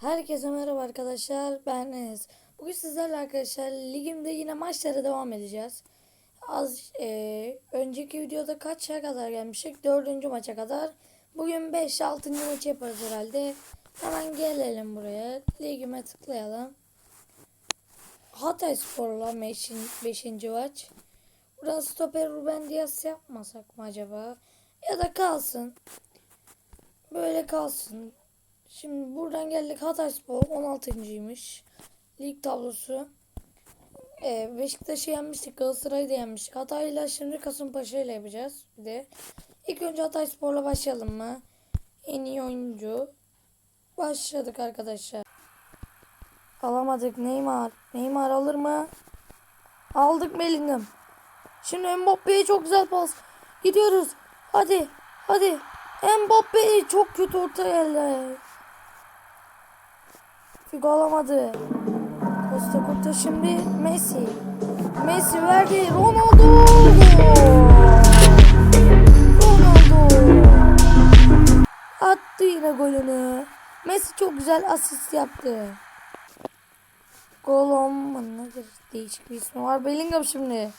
Herkese merhaba arkadaşlar. Ben Enes. Bugün sizlerle arkadaşlar ligimde yine maçlara devam edeceğiz. Az e, önceki videoda kaça kadar gelmiştik? Dördüncü maça kadar. Bugün 5 6. maçı yaparız herhalde. Hemen gelelim buraya. Ligime tıklayalım. Hatay Spor'la 5. maç. Buradan stoper Ruben Dias yapmasak mı acaba? Ya da kalsın. Böyle kalsın. Şimdi buradan geldik Hatayspor 16.ymiş. Lig tablosu. Ee, Beşiktaş'ı yenmiştik. Galatasaray'ı da yenmiştik. Hatay'la şimdi Kasımpaşa ile yapacağız. Bir de. İlk önce Hatayspor'la başlayalım mı? En iyi oyuncu. Başladık arkadaşlar. Alamadık Neymar. Neymar alır mı? Aldık Bellingham. Şimdi Mbappe'ye çok güzel pas. Gidiyoruz. Hadi. Hadi. Mbappe çok kötü orta geldi. Figo alamadı. Costa Curta şimdi Messi. Messi verdi. Ronaldo. Ronaldo. Attı yine golünü. Messi çok güzel asist yaptı. Golom mu nedir? Değişik bir ismi var. Bellingham şimdi.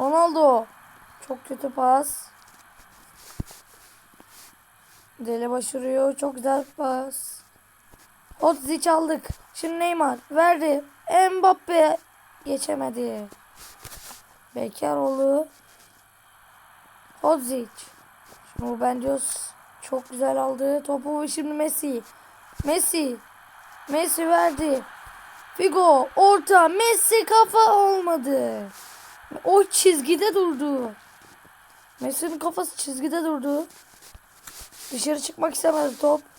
Ronaldo. Çok kötü pas. Dele başarıyor. Çok güzel pas. Odzic aldık. Şimdi Neymar verdi. Mbappe geçemedi. Bekaroğlu. Odzic. Şimdi Ruben Dios çok güzel aldı topu. Şimdi Messi. Messi. Messi verdi. Figo orta. Messi kafa olmadı. O çizgide durdu. Messi'nin kafası çizgide durdu. Dışarı çıkmak istemedi top.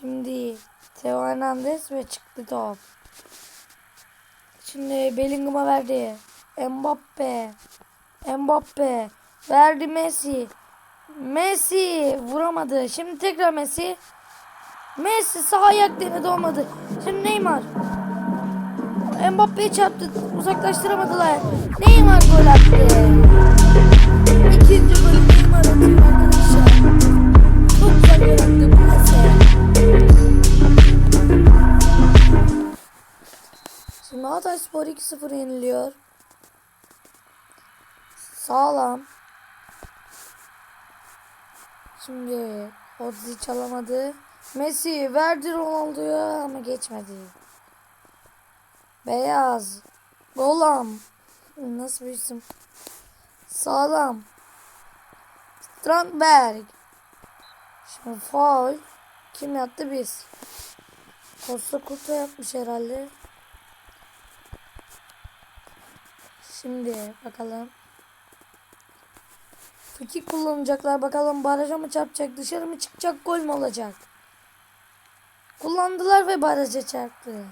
Şimdi Theo Hernandez ve çıktı top. Şimdi Bellingham'a verdi. Mbappe. Mbappe. Verdi Messi. Messi vuramadı. Şimdi tekrar Messi. Messi sağ ayak denedi olmadı. Şimdi Neymar. Mbappe'ye çarptı. Uzaklaştıramadılar. Neymar gol attı. İkinci golü Neymar atıyor arkadaşlar. Çok güzel gol attı bu Şimdi Hatay Spor 2-0 yeniliyor. Sağlam. Şimdi Odzic çalamadı. Messi verdi Ronaldo'ya ama geçmedi. Beyaz. Golam. Nasıl bir isim? Sağlam. Strandberg. Şimdi faul. Kim yaptı biz? Costa Curta yapmış herhalde. Şimdi bakalım. Frikik kullanacaklar. Bakalım baraja mı çarpacak? Dışarı mı çıkacak? Gol mü olacak? Kullandılar ve baraja çarptı.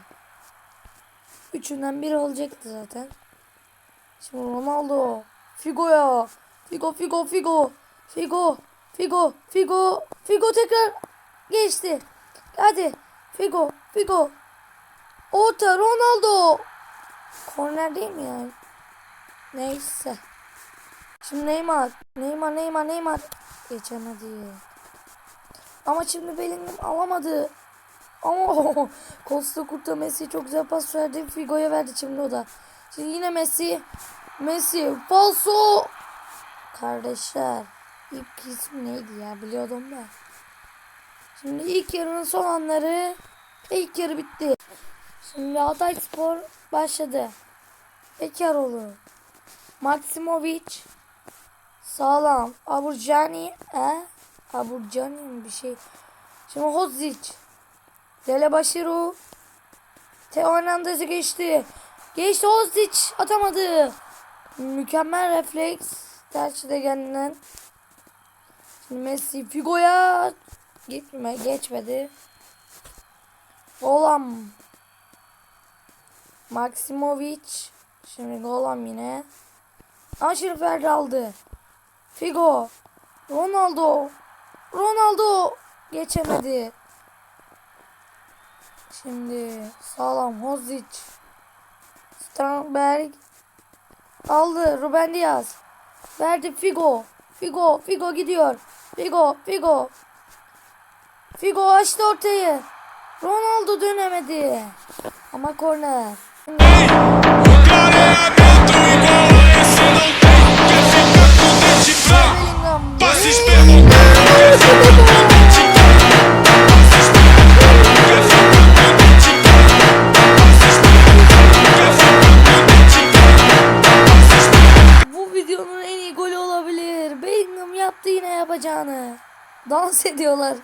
Üçünden biri olacaktı zaten. Şimdi Ronaldo. Figo'ya. Figo, Figo, Figo. Figo, Figo, Figo. Figo tekrar geçti. Hadi. Figo, Figo. Orta Ronaldo. Korner değil mi yani? Neyse. Şimdi Neymar. Neymar, Neymar, Neymar. Geçemedi. Ama şimdi Bellingham alamadı. Ama Costa Curta Messi çok güzel pas verdi. Figo'ya verdi şimdi o da. Şimdi yine Messi. Messi. Falso. Kardeşler. İlk ismi neydi ya biliyordum da. Şimdi ilk yarının son anları. İlk yarı bitti. Şimdi Hatay Spor başladı. Bekaroğlu. Maksimovic. Sağlam. Aburcani. He? Aburcani bir şey. Şimdi Hodzic. Dele Başiru. Teo Hernandez'e geçti. Geçti Hodzic. Atamadı. Mükemmel refleks. Tersi de kendinden. Şimdi Messi Figo'ya gitme geçmedi. Golam. Maksimovic. Şimdi Golam yine. Aşırı Ferdi aldı. Figo. Ronaldo. Ronaldo. Geçemedi. Şimdi sağlam Hozic. Strandberg. Aldı Ruben Diaz. Verdi Figo. Figo. Figo gidiyor. Figo. Figo. Figo açtı ortayı. Ronaldo dönemedi. Ama korner. Dans ediyorlar.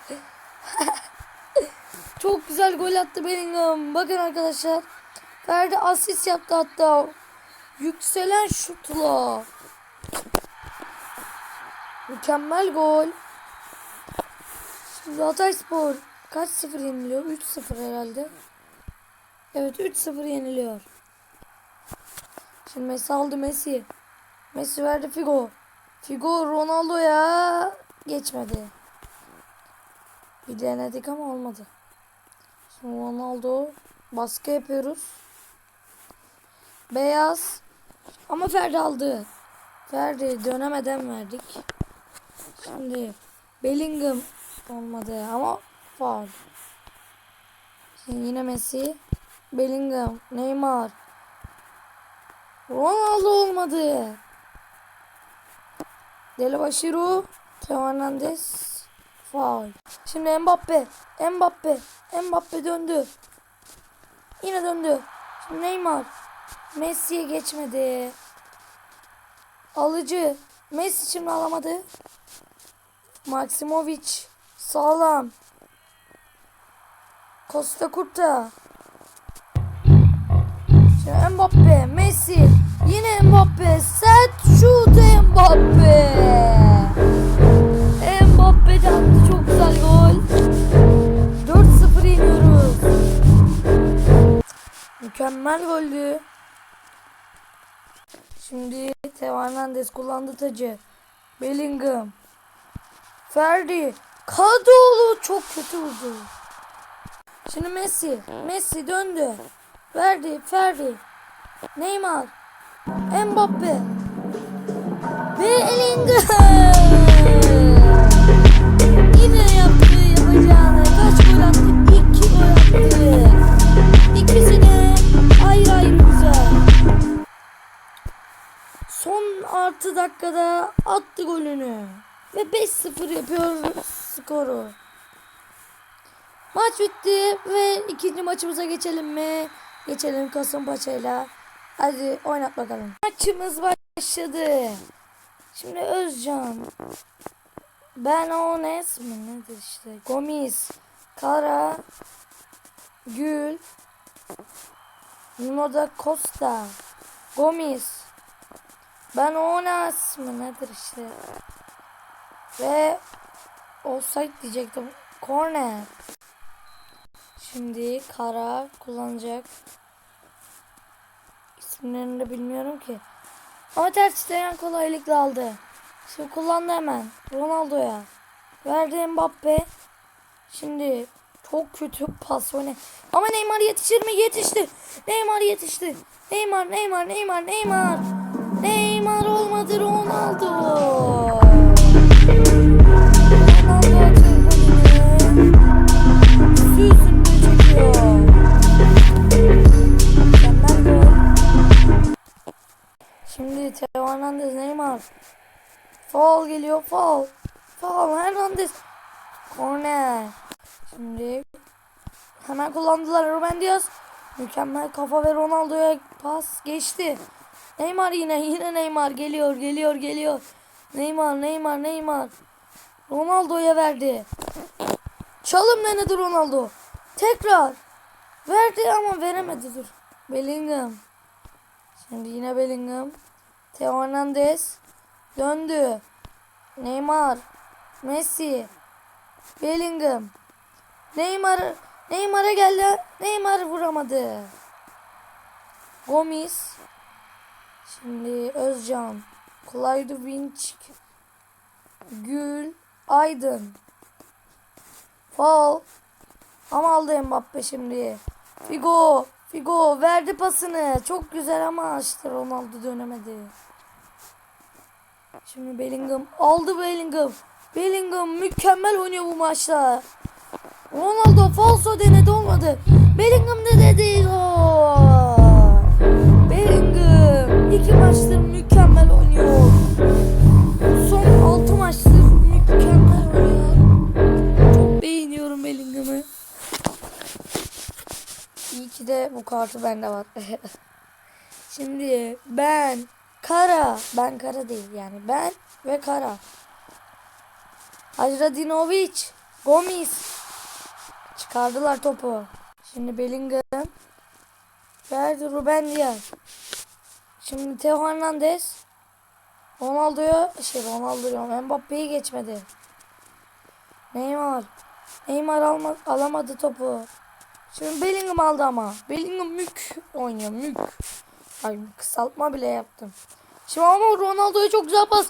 Çok güzel gol attı Bellingham. Bakın arkadaşlar. Ferdi asist yaptı hatta. Yükselen şutla. Mükemmel gol. Şimdi Hatayspor kaç sıfır yeniliyor? 3-0 herhalde. Evet 3-0 yeniliyor. Şimdi Messi aldı Messi. Messi verdi Figo. Figo Ronaldo'ya geçmedi. Bir denedik ama olmadı. Şimdi Ronaldo baskı yapıyoruz. Beyaz. Ama Ferdi aldı. Ferdi dönemeden verdik. Şimdi Bellingham olmadı ama faul. Şimdi yine Messi. Bellingham. Neymar. Ronaldo olmadı. Delabashiru. Teo Hernandez. Faul. Şimdi Mbappe. Mbappe. Mbappe döndü. Yine döndü. Şimdi Neymar. Messi'ye geçmedi. Alıcı. Messi şimdi alamadı. Maximovic. Sağlam. Costa Curta. Şimdi Mbappe. Messi. Yine Mbappe. Set şut. Mbappe Mükemmel goldü. Şimdi Teo Hernandez kullandı tacı. Bellingham. Ferdi. Kadıoğlu çok kötü vurdu. Şimdi Messi. Messi döndü. Verdi. Ferdi. Neymar. Mbappe. Bellingham. Yine yaptı yapacağını. Kaç gol attı? İki gol attı. İkisini 6 dakikada attı golünü. Ve 5-0 yapıyor skoru. Maç bitti ve ikinci maçımıza geçelim mi? Geçelim Kasımpaşa'yla. Hadi oynat bakalım. Maçımız başladı. Şimdi Özcan. Ben Ones mi nedir işte. Gomis. Kara. Gül. Nuno Costa. Gomis. Ben Onas mı nedir işte. Ve offside diyecektim. Corner. Şimdi Kara kullanacak. İsimlerini de bilmiyorum ki. Ama ters isteyen kolaylıkla aldı. Şimdi kullandı hemen. Ronaldo'ya. Verdi Mbappe. Şimdi çok kötü pas o ne? Ama Neymar yetişir mi? Yetişti. Neymar yetişti. Neymar, Neymar, Neymar, Neymar. Neymar olmadı Ronaldo. Ronaldo atıyor golünü. Çekiyor. Mükemmel. Şimdi Teo Hernandez Neymar. Foul geliyor foul. Foul Hernandez. Corner. Şimdi hemen kullandılar Ruben Diaz. Mükemmel kafa ve Ronaldo'ya pas geçti. Neymar yine yine Neymar geliyor geliyor geliyor. Neymar Neymar Neymar. Ronaldo'ya verdi. Çalım denedi Ronaldo. Tekrar. Verdi ama veremedi dur. Bellingham. Şimdi yine Bellingham. Theo Hernandez. Döndü. Neymar. Messi. Bellingham. Neymar Neymar'a geldi. Neymar vuramadı. Gomis. Şimdi Özcan. Clyde Winch. Gül. Aydın. Fall. Ama aldı Mbappe şimdi. Figo. Figo verdi pasını. Çok güzel ama işte Ronaldo dönemedi. Şimdi Bellingham aldı Bellingham. Bellingham mükemmel oynuyor bu maçta. Ronaldo falso denedi olmadı. Bellingham da dedi. Gol. İki maçtır mükemmel oynuyor. Son 6 maçtır mükemmel oynuyor. Çok beğeniyorum Bellingham'ı. İyi ki de bu kartı bende var. Şimdi ben Kara. Ben Kara değil yani. Ben ve Kara. Hajradinovic. Gomis. Çıkardılar topu. Şimdi Bellingham. Verdi Ruben Diaz. Şimdi Theo Hernandez. Ronaldo'ya şey Ronaldo diyorum. Mbappe'yi geçmedi. Neymar. Neymar alma, alamadı topu. Şimdi Bellingham aldı ama. Bellingham mük oynuyor mük. Ay kısaltma bile yaptım. Şimdi ama Ronaldo'ya çok güzel pas.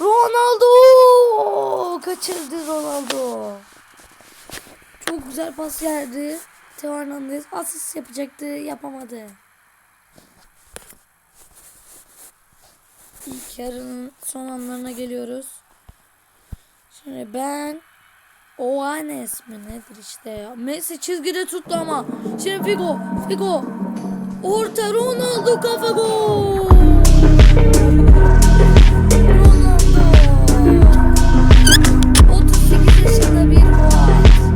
Ronaldo kaçırdı Ronaldo. Çok güzel pas verdi. Teo Hernandez asist yapacaktı yapamadı. İlk yarının son anlarına geliyoruz. Şimdi ben Oanes mi nedir işte ya. Messi çizgide tuttu ama. Şimdi Figo. Figo. Orta Ronaldo kafa gol. Ronaldo. 38 yaşında bir Boğaz.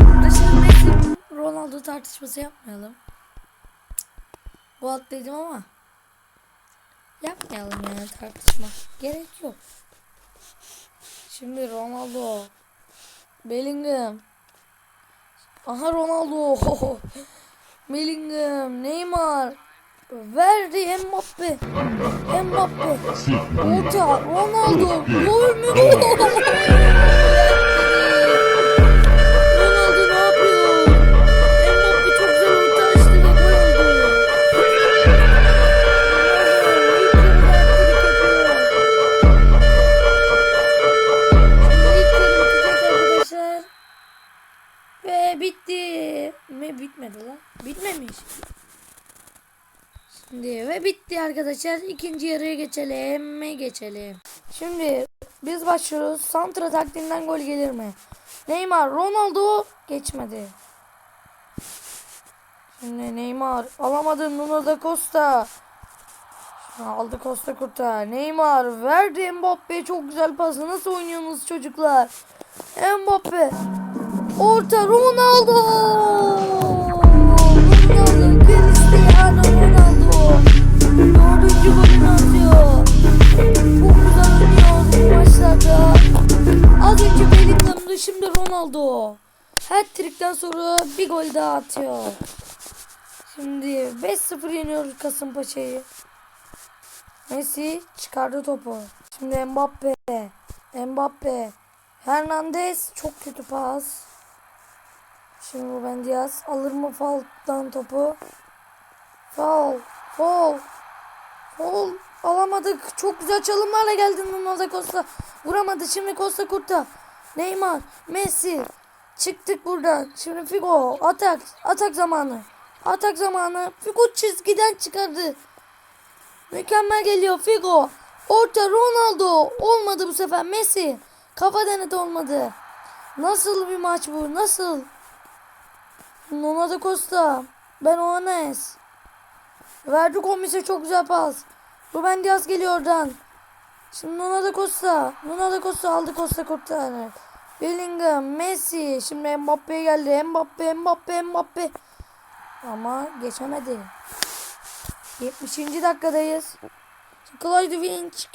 Burada şimdi Messi Ronaldo tartışması yapmayalım. Boğaz dedim ama. Yapmayalım yani tartışma. Gerek yok. Şimdi Ronaldo. Bellingham. Aha Ronaldo. Bellingham. Neymar. Verdi Mbappe. Mbappe. Orta. Ronaldo. Gol mü? bitti arkadaşlar. İkinci yarıya geçelim mi? Geçelim. Şimdi biz başlıyoruz. Santra taktiğinden gol gelir mi? Neymar, Ronaldo geçmedi. Şimdi Neymar alamadı Nuno da Costa. Şimdi aldı Costa Kurta. Neymar verdi Mbappe çok güzel pası. Nasıl oynuyorsunuz çocuklar? Mbappe. Orta. Ronaldo Dördüncü golünü atıyor. Güzel oynuyor bu maçlarda. Az önce Bellingham'dı şimdi Ronaldo. Hat-trick'ten sonra bir gol daha atıyor. Şimdi 5-0 yeniyoruz Kasımpaşa'yı. Messi çıkardı topu. Şimdi Mbappe. Mbappe. Hernandez çok kötü pas. Şimdi Ruben Diaz alır mı faulttan topu? Foul. Foul. Foul. Alamadık. Çok güzel çalımlarla geldi da Costa. Vuramadı. Şimdi Costa Kurta. Neymar. Messi. Çıktık buradan. Şimdi Figo. Atak. Atak zamanı. Atak zamanı. Figo çizgiden çıkardı. Mükemmel geliyor Figo. Orta Ronaldo. Olmadı bu sefer Messi. Kafa denedi olmadı. Nasıl bir maç bu? Nasıl? Da Costa. Ben Oanes. Verdi komise çok güzel pas. Ruben Diaz geliyor oradan. Şimdi Nuno da Costa. Nuno da Costa aldı Costa kurtardı. Bellingham, Messi. Şimdi Mbappe'ye geldi. Mbappe, Mbappe, Mbappe. Ama geçemedi. 70. dakikadayız. Clyde Winch.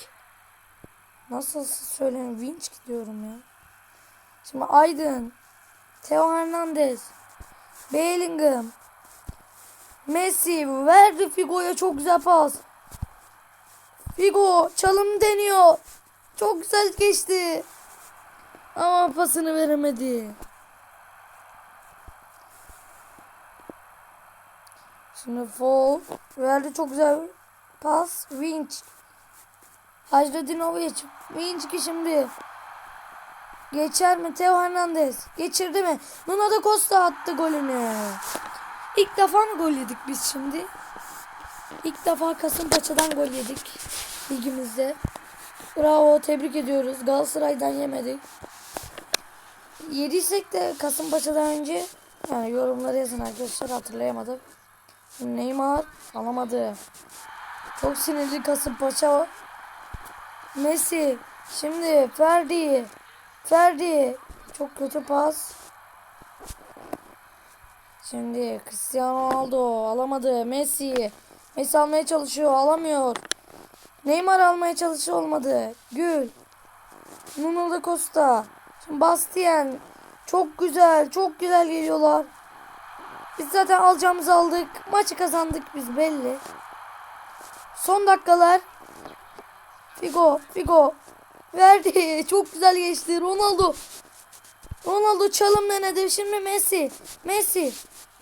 Nasıl söyleniyor? Winch diyorum ya. Şimdi Aydın. Theo Hernandez. Bellingham. Messi verdi Figo'ya çok güzel pas. Figo çalım deniyor. Çok güzel geçti. Ama pasını veremedi. Şimdi Fall verdi çok güzel pas. Winch. Hajradinovic. Winch ki şimdi. Geçer mi Theo Hernandez? Geçirdi mi? Nuno da Costa attı golünü. İlk defa mı gol yedik biz şimdi? İlk defa Kasımpaşa'dan gol yedik ligimizde. Bravo tebrik ediyoruz. Galatasaray'dan yemedik. yediysek de Kasımpaşa'dan önce yani yorumları yazın arkadaşlar hatırlayamadım. Neymar alamadı. Çok sinirli Kasımpaşa. Messi. Şimdi Ferdi. Ferdi. Çok kötü pas. Şimdi Cristiano Ronaldo alamadı. Messi. Messi almaya çalışıyor. Alamıyor. Neymar almaya çalışıyor. Olmadı. Gül. Nuno da Costa. Şimdi Bastien. Çok güzel. Çok güzel geliyorlar. Biz zaten alacağımızı aldık. Maçı kazandık biz belli. Son dakikalar. Figo. Figo. Verdi. Çok güzel geçti. Ronaldo. Ronaldo çalım denedi. Şimdi Messi. Messi.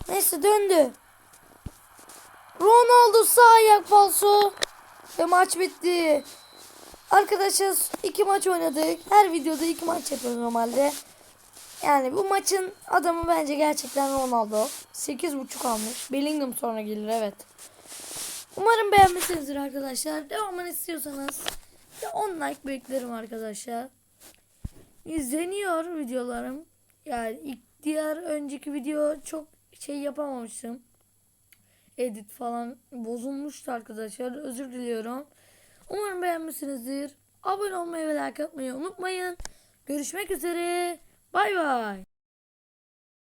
Messi döndü. Ronaldo sağ ayak falso. Ve maç bitti. Arkadaşlar iki maç oynadık. Her videoda iki maç yapıyoruz normalde. Yani bu maçın adamı bence gerçekten Ronaldo. 8.5 almış. Bellingham sonra gelir evet. Umarım beğenmişsinizdir arkadaşlar. Devamını istiyorsanız bir 10 like beklerim arkadaşlar. İzleniyor videolarım. Yani ilk diğer önceki video çok şey yapamamıştım. Edit falan bozulmuştu arkadaşlar. Özür diliyorum. Umarım beğenmişsinizdir. Abone olmayı ve like atmayı unutmayın. Görüşmek üzere. Bay bay.